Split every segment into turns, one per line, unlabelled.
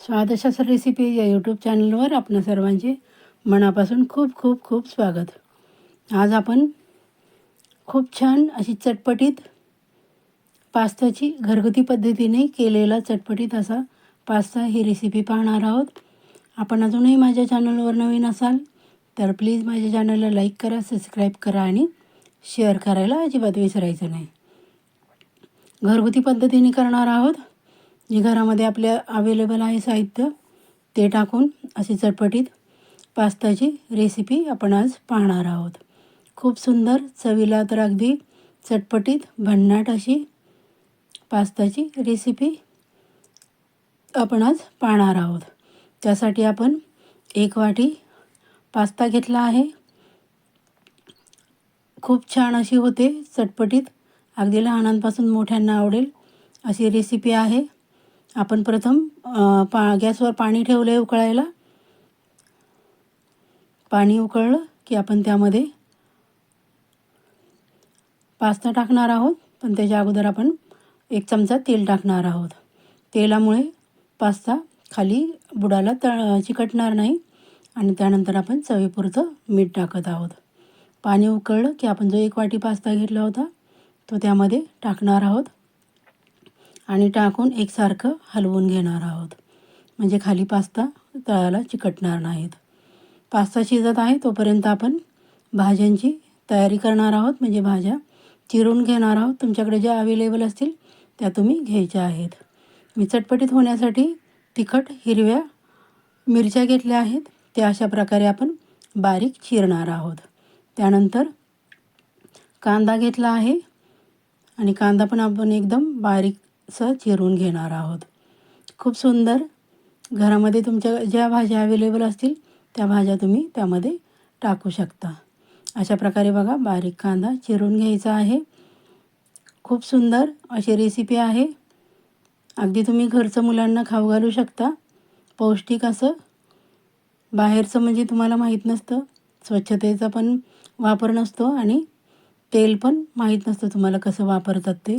स्वादशास्त्र recipe या YouTube चॅनलवर आपणा सर्वांचे मनापासून खूप खूप खूप स्वागत. आज आपण खूप छान अशी चटपटीत पास्ताची घरगुती पद्धतीने केलेला चटपटीत असा पास्ता ही रेसिपी पाहणार आहोत. आपण अजूनही माझ्या चॅनलवर नवीन असाल तर प्लीज माझ्या चॅनलला लाईक करा सबस्क्राईब करा आणि शेअर करायला अजिबात विसरायचं नाही. घरगुती पद्धतीने करणार आहोत. जे घरामध्ये आपल्या अवेलेबल आहे साहित्य ते टाकून अशी चटपटीत पास्ताची रेसिपी आपण आज पाहणार आहोत. खूप सुंदर चवीला तर अगदी चटपटीत भन्नाट अशी पास्ताची रेसिपी आपण आज पाहणार आहोत. त्यासाठी आपण एक वाटी पास्ता घेतला आहे. खूप छान अशी होते चटपटीत. अगदी लहानांपासून मोठ्यांना आवडेल अशी रेसिपी आहे. आपण प्रथम पा गॅसवर पाणी ठेवलं आहे उकळायला. पाणी उकळलं की आपण त्यामध्ये पास्ता टाकणार आहोत पण त्याच्या अगोदर आपण एक चमचा तेल टाकणार आहोत. तेलामुळे पास्ता खाली बुडाला तळ चिकटणार नाही आणि त्यानंतर आपण चवीपुरतं मीठ टाकत आहोत. पाणी उकळलं की आपण जो एक वाटी पास्ता घेतला होता तो त्यामध्ये टाकणार आहोत. आणि टाकून एकसारखं हलवून घेणार आहोत. म्हणजे खाली पास्ता तळाला चिकटणार नाहीत. पास्ता शिजत आहे तोपर्यंत आपण भाज्यांची तयारी करणार आहोत. म्हणजे भाज्या चिरून घेणार आहोत. तुमच्याकडे ज्या अवेलेबल असतील त्या तुम्ही घ्यायच्या आहेत. मी चटपटीत होण्यासाठी तिखट हिरव्या मिरच्या घेतल्या आहेत. त्या अशा प्रकारे आपण बारीक चिरणार आहोत. त्यानंतर कांदा घेतला आहे. आणि कांदा पण आपण एकदम बारीक असं चिरून घेणार आहोत. खूप सुंदर. घरामध्ये तुमच्या ज्या भाज्या अवेलेबल असतील त्या भाज्या तुम्ही त्यामध्ये टाकू शकता. अशा प्रकारे बघा बारीक कांदा चिरून घ्यायचा आहे. खूप सुंदर अशी रेसिपी आहे. अगदी तुम्ही घरचं मुलांना खाऊ घालू शकता. पौष्टिक असं. बाहेरचं म्हणजे तुम्हाला माहीत नसतं. स्वच्छतेचा पण वापर नसतो आणि तेल पण माहीत नसतं तुम्हाला कसं वापरतात ते.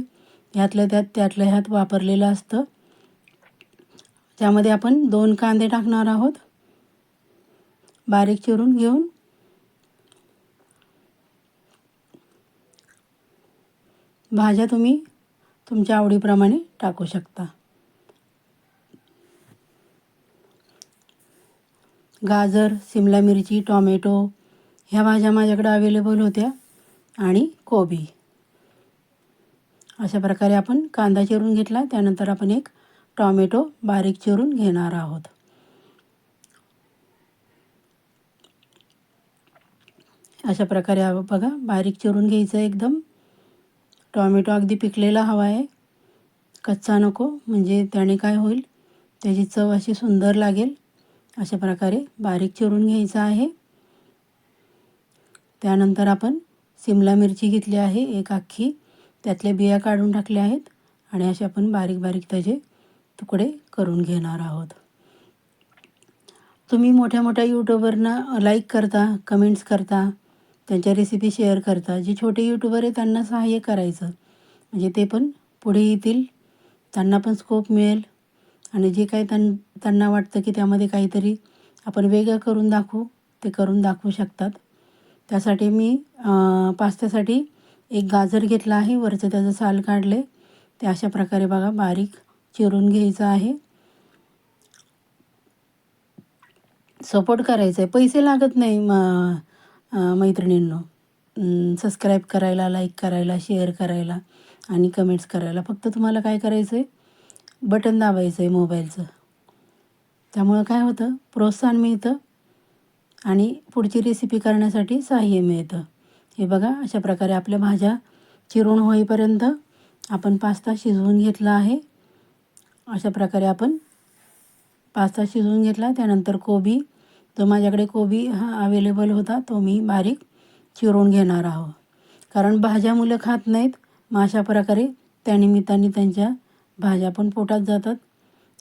ह्यातलं त्यात त्यातलं ह्यात वापरलेलं असतं. त्यामध्ये आपण दोन कांदे टाकणार आहोत. बारीक चिरून घेऊन. भाज्या तुम्ही तुमच्या आवडीप्रमाणे टाकू शकता. गाजर सिमला मिरची टॉमॅटो ह्या भाज्या माझ्याकडे अवेलेबल होत्या आणि कोबी. अशा प्रकारे आपण कांदा चिरून घेतला. त्यानंतर आपण एक टॉमॅटो बारीक चिरून घेणार आहोत. अशा प्रकारे बघा बारीक चिरून घ्यायचं एकदम. टॉमॅटो अगदी पिकलेला हवा आहे. कच्चा नको म्हणजे त्याने काय होईल? त्याची चव अशी सुंदर लागेल. अशा प्रकारे बारीक चिरून घ्यायचं आहे. त्यानंतर आपण सिमला मिरची घेतली आहे एक अख्खी त्यातल्या बिया काढून टाकल्या आहेत आणि असे आपण बारीक बारीक त्याचे तुकडे करून घेणार आहोत. तुम्ही मोठ्या मोठ्या यूट्यूबरना लाईक करता कमेंट्स करता त्यांच्या रेसिपी शेअर करता जे छोटे यूट्यूबर आहे त्यांना सहाय्य करायचं. म्हणजे ते पण पुढे येतील त्यांना पण स्कोप मिळेल आणि जे काही त्यां त्यांना वाटतं की त्यामध्ये काहीतरी आपण वेगळं करून दाखवू ते करून दाखवू शकतात. त्यासाठी मी पास्त्यासाठी एक गाजर घेतला आहे वरचं त्याचं साल काढले ते अशा प्रकारे बघा बारीक चिरून घ्यायचं आहे. सपोर्ट करायचं आहे पैसे लागत नाही म मैत्रिणींनो. सबस्क्राईब करायला लाईक करायला शेअर करायला आणि कमेंट्स करायला. फक्त तुम्हाला काय करायचं आहे बटन दाबायचं आहे मोबाईलचं त्यामुळं काय होतं? प्रोत्साहन मिळतं आणि पुढची रेसिपी करण्यासाठी सहाय्य मिळतं. हे बघा अशा प्रकारे आपल्या भाज्या चिरून होईपर्यंत आपण पास्ता शिजवून घेतला आहे. अशा प्रकारे आपण पास्ता शिजवून घेतला. त्यानंतर कोबी जो माझ्याकडे कोबी हा अवेलेबल होता तो मी बारीक चिरून घेणार आहोत. कारण भाज्या मुलं खात नाहीत मग अशा प्रकारे त्यानिमित्ताने त्यांच्या भाज्या पण पोटात जातात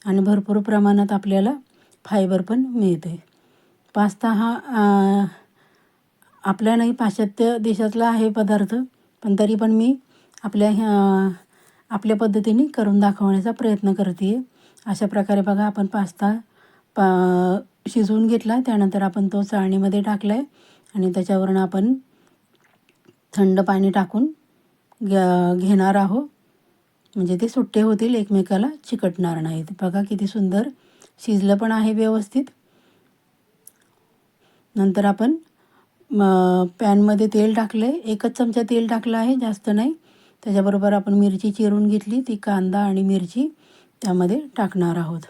आणि भरपूर प्रमाणात आपल्याला फायबर पण मिळते. पास्ता हा आपल्या नाही पाश्चात्य देशातला आहे पदार्थ पण तरी पण मी आपल्या ह्या आपल्या पद्धतीने करून दाखवण्याचा प्रयत्न करते आहे अशा प्रकारे बघा आपण पास्ता पा शिजवून घेतला त्यानंतर आपण तो चाळणीमध्ये टाकला आहे आणि त्याच्यावरून आपण थंड पाणी टाकून घ्या घेणार आहोत. म्हणजे ते सुट्टे होतील एकमेकाला चिकटणार नाहीत. बघा किती सुंदर शिजलं पण आहे व्यवस्थित. नंतर आपण पॅनमध्ये तेल टाकलं आहे एकच चमचा तेल टाकलं आहे जास्त नाही. त्याच्याबरोबर आपण मिरची चिरून घेतली ती कांदा आणि मिरची त्यामध्ये टाकणार आहोत.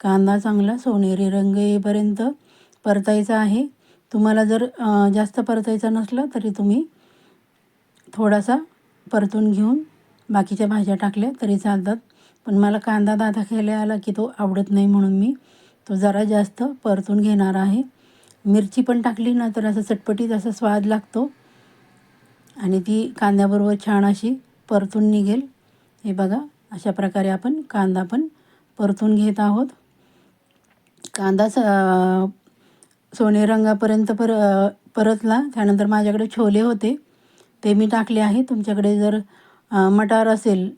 कांदा चांगला सोनेरी रंग येईपर्यंत परतायचा आहे. तुम्हाला जर जास्त परतायचा नसला तरी तुम्ही थोडासा परतून घेऊन बाकीच्या भाज्या टाकल्या तरी चालतात. पण मला कांदा दादा खायला आला की तो आवडत नाही म्हणून मी तो जरा जास्त परतून घेणार आहे. मिरची पण टाकली ना तर असं चटपटीत असा स्वाद लागतो. आणि ती कांद्याबरोबर छान अशी परतून निघेल. हे बघा अशा प्रकारे आपण कांदा पण परतून घेत आहोत. कांदा स सोने रंगापर्यंत पर परतला. त्यानंतर माझ्याकडे छोले होते. ते मी टाकले आहे. तुमच्याकडे जर मटार असेल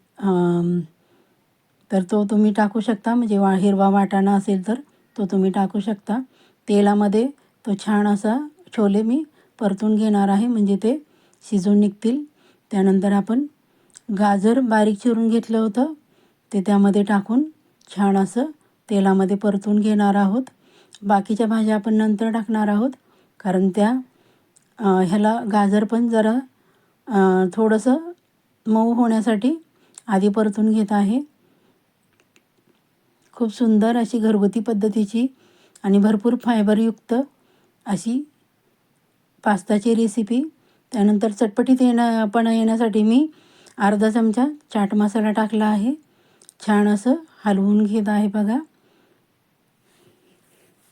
तर तो तुम्ही टाकू शकता. म्हणजे वा हिरवा वाटाणा असेल तर तो तुम्ही टाकू शकता. तेलामध्ये तो छान असा छोले मी परतून घेणार आहे. म्हणजे ते शिजून निघतील. त्यानंतर आपण गाजर बारीक चिरून घेतलं होतं. ते त्यामध्ये टाकून छान असं तेलामध्ये परतून घेणार आहोत. बाकीच्या भाज्या आपण नंतर टाकणार आहोत. कारण त्या ह्याला गाजर पण जरा थोडंसं मऊ होण्यासाठी आधी परतून घेत आहे. खूप सुंदर अशी घरगुती पद्धतीची आणि भरपूर फायबरयुक्त अशी पास्ताची रेसिपी त्यानंतर चटपटीत येणं पण येण्यासाठी मी अर्धा चमचा चाट मसाला टाकला आहे. छान असं हलवून घेत आहे बघा.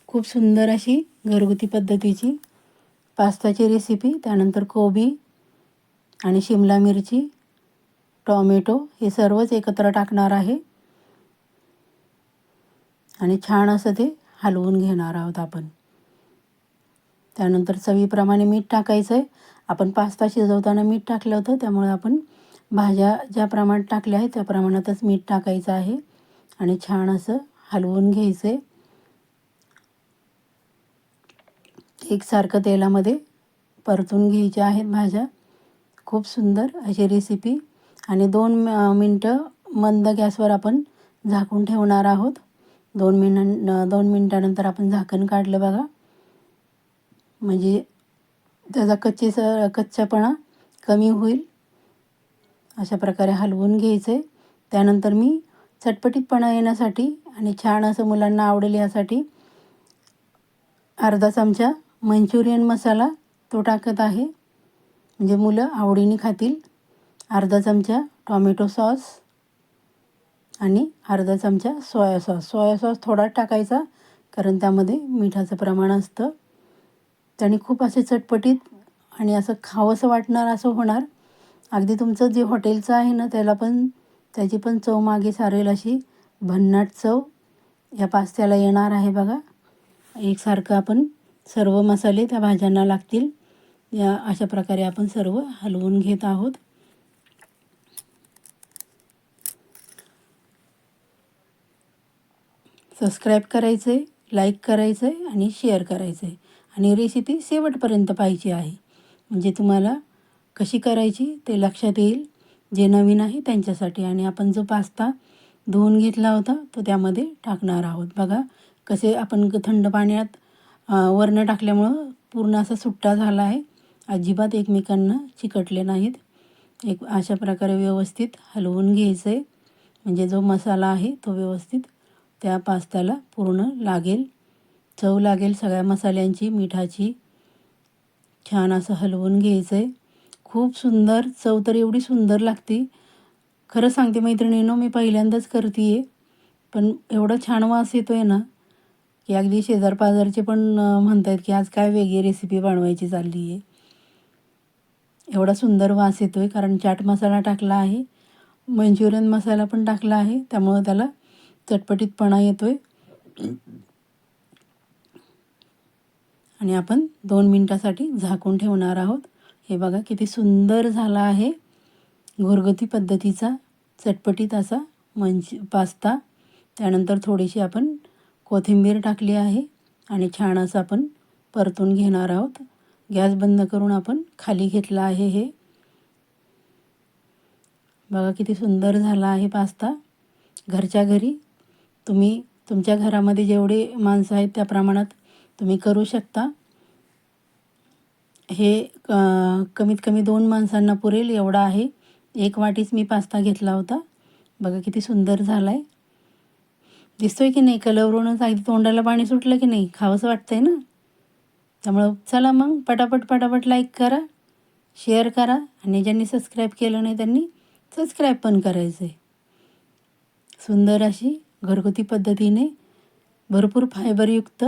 खूप सुंदर अशी घरगुती पद्धतीची पास्ताची रेसिपी त्यानंतर कोबी आणि शिमला मिरची टॉमॅटो हे सर्वच एकत्र टाकणार आहे. आणि छान असं ते हलवून घेणार आहोत आपण. त्यानंतर चवीप्रमाणे मीठ टाकायचं आहे आपण पास्ता शिजवताना मीठ टाकलं होतं त्यामुळे आपण भाज्या ज्या प्रमाणात टाकल्या आहेत त्या प्रमाणातच मीठ टाकायचं आहे. आणि छान असं हलवून घ्यायचं आहे एकसारखं तेलामध्ये परतून घ्यायच्या आहेत भाज्या. खूप सुंदर अशी रेसिपी आणि दोन मिनटं मंद गॅसवर आपण झाकून ठेवणार आहोत. दोन मिन दोन मिनटानंतर आपण झाकण काढलं बघा. म्हणजे त्याचा कच्चे स कच्चापणा कमी होईल. अशा प्रकारे हलवून घ्यायचं. आहे त्यानंतर मी चटपटीतपणा येण्यासाठी आणि छान असं मुलांना आवडेल यासाठी अर्धा चमचा मंचुरियन मसाला तो टाकत आहे. म्हणजे मुलं आवडीने खातील. अर्धा चमचा टॉमॅटो सॉस आणि अर्धा चमचा सोया सॉस. सोया सॉस थोडा टाकायचा कारण त्यामध्ये मिठाचं प्रमाण असतं. त्याने खूप असे चटपटीत आणि असं खावंसं वाटणार असं होणार. अगदी तुमचं जे हॉटेलचं आहे ना त्याला पण त्याची पण चव मागे सारेल अशी. भन्नाट चव. या पास्त्याला येणार आहे बघा. एकसारखं आपण सर्व मसाले त्या भाज्यांना लागतील. या अशा प्रकारे आपण सर्व हलवून घेत आहोत. सबस्क्राईब करायचं आहे लाईक करायचं आहे आणि शेअर करायचं आहे आणि रेसिपी शेवटपर्यंत पाहिजे आहे. म्हणजे तुम्हाला कशी करायची ते लक्षात येईल. जे नवीन आहे त्यांच्यासाठी. आणि आपण जो पास्ता धुवून घेतला होता तो त्यामध्ये टाकणार आहोत. बघा कसे आपण थंड पाण्यात वरणं टाकल्यामुळं पूर्ण असा सुट्टा झाला आहे. अजिबात एकमेकांना चिकटले नाहीत. एक अशा प्रकारे व्यवस्थित हलवून घ्यायचं आहे म्हणजे जो मसाला आहे तो व्यवस्थित त्या पास्त्याला पूर्ण लागेल. चव लागेल सगळ्या मसाल्यांची मिठाची. छान असं हलवून घ्यायचं आहे खूप सुंदर चव तर एवढी सुंदर लागते. खरं सांगते मैत्रिणीनो मी पहिल्यांदाच करते आहे पण एवढा छान वास येतो आहे ना की अगदी शेजारपाजारचे पण म्हणत आहेत की आज काय वेगळी रेसिपी बनवायची चालली आहे एवढा सुंदर वास येतो आहे कारण चाट मसाला टाकला आहे मंचुरियन मसाला पण टाकला आहे त्यामुळं त्याला चटपटीतपणा येतो आहे आणि आपण दोन मिनटासाठी झाकून ठेवणार आहोत. हे बघा किती सुंदर झाला आहे. घरगुती पद्धतीचा चटपटीत असा मंच पास्ता. त्यानंतर थोडीशी आपण कोथिंबीर टाकली आहे आणि छान असं आपण परतून घेणार आहोत. गॅस बंद करून आपण खाली घेतला आहे हे. बघा किती सुंदर झाला आहे पास्ता. घरच्या घरी तुम्ही तुमच्या घरामध्ये जेवढे माणसं आहेत त्या प्रमाणात तुम्ही करू शकता. हे कमीत कमी दोन माणसांना पुरेल एवढा आहे. एक वाटीच मी पास्ता घेतला होता. बघा किती सुंदर झाला आहे दिसतोय की नाही? कलवरूनच अगदी तोंडाला पाणी सुटलं की नाही? खावंसं वाटतंय ना? त्यामुळं चला मग पटापट पटापट लाईक करा शेअर करा आणि ज्यांनी सबस्क्राईब केलं नाही त्यांनी सबस्क्राईब पण करायचं आहे सुंदर अशी घरगुती पद्धतीने भरपूर फायबरयुक्त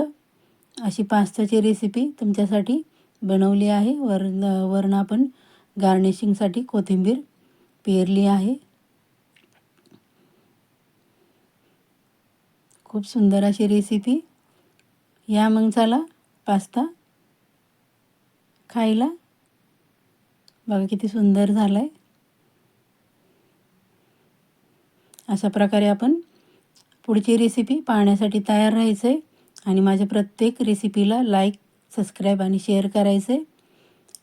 अशी पास्ताची रेसिपी तुमच्यासाठी बनवली आहे. वर वरण आपण गार्निशिंगसाठी कोथिंबीर पेरली आहे. खूप सुंदर अशी रेसिपी या मग चला पास्ता खायला बघा किती सुंदर झाला आहे अशा प्रकारे आपण पुढची रेसिपी पाहण्यासाठी तयार राहायचं आहे आणि माझ्या प्रत्येक रेसिपीला लाईक सबस्क्राईब आणि शेअर करायचं आहे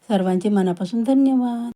सर्वांचे मनापासून धन्यवाद.